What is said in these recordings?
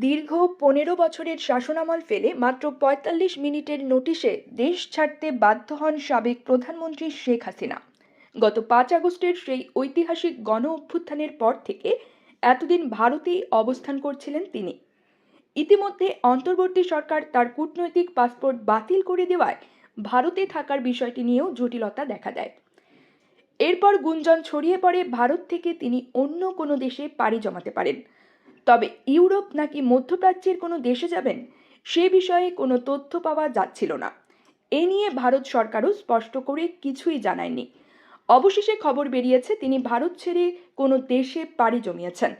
দীর্ঘ পনেরো বছরের শাসনামল ফেলে মাত্র পঁয়তাল্লিশ মিনিটের নোটিশে দেশ ছাড়তে বাধ্য হন সাবেক প্রধানমন্ত্রী শেখ হাসিনা। গত পাঁচ আগস্টের সেই ঐতিহাসিক গণ অভ্যুত্থানের পর থেকে এতদিন ভারতেই অবস্থান করছিলেন তিনি। ইতিমধ্যে অন্তর্বর্তী সরকার তার কূটনৈতিক পাসপোর্ট বাতিল করে দেওয়ায় ভারতে থাকার বিষয়টি নিয়েও জটিলতা দেখা দেয়। এরপর গুঞ্জন ছড়িয়ে পড়ে ভারত থেকে তিনি অন্য কোনো দেশে পাড়ি জমাতে পারেন। তবে ইউরোপ নাকি মধ্যপ্রাচ্যের কোনো দেশে যাবেন? সে বিষয়ে কোনো তথ্য পাওয়া যাচ্ছিল না। এ নিয়ে ভারত সরকারও স্পষ্ট করে কিছুই জানায়নি। অবশেষে খবর বেরিয়েছে, তিনি ভারত ছেড়ে কোনো দেশে পাড়ি জমিয়েছেন।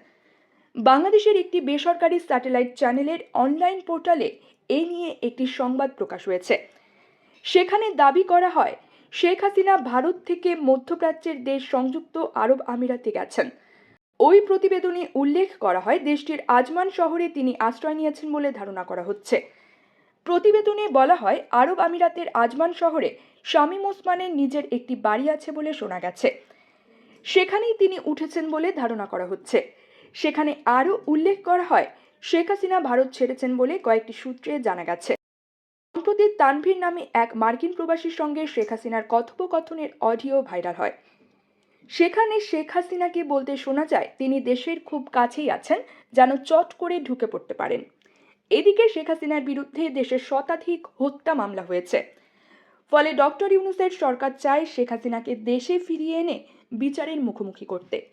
বাংলাদেশের একটি বেসরকারি স্যাটেলাইট চ্যানেলের অনলাইন পোর্টালে এ নিয়ে একটি সংবাদ প্রকাশ হয়েছে। সেখানে দাবি করা হয়, শেখ হাসিনা ভারত থেকে মধ্যপ্রাচ্যের দেশ সংযুক্ত আরব আমিরাতে গেছেন। ওই প্রতিবেদনে উল্লেখ করা হয় দেশটির আজমান শহরে তিনি আশ্রয় নিয়েছেন বলে ধারণা করা হচ্ছে। প্রতিবেদনে বলা হয়, আরব আমিরাতের আজমান শহরে শামীম ওসমানের নিজের একটি বাড়ি আছে বলে শোনা গেছে। সেখানেই তিনি উঠেছেন বলে ধারণা করা হচ্ছে। সেখানে আরও উল্লেখ করা হয়, শেখ হাসিনা ভারত ছেড়েছেন বলে কয়েকটি সূত্রে জানা গেছে। সম্প্রতি তানভীর নামে এক মার্কিন প্রবাসীর সঙ্গে শেখ হাসিনার কথোপকথনের অডিও ভাইরাল হয়। সেখানে শেখ হাসিনাকে বলতে শোনা যায়, তিনি দেশের খুব কাছেই আছেন, যেন চট করে ঢুকে পড়তে পারেন। এদিকে শেখ হাসিনার বিরুদ্ধে দেশের শতাধিক হত্যা মামলা হয়েছে। ফলে ডক্টর ইউনুসের সরকার চায় শেখ হাসিনাকে দেশে ফিরিয়ে এনে বিচারের মুখোমুখি করতে।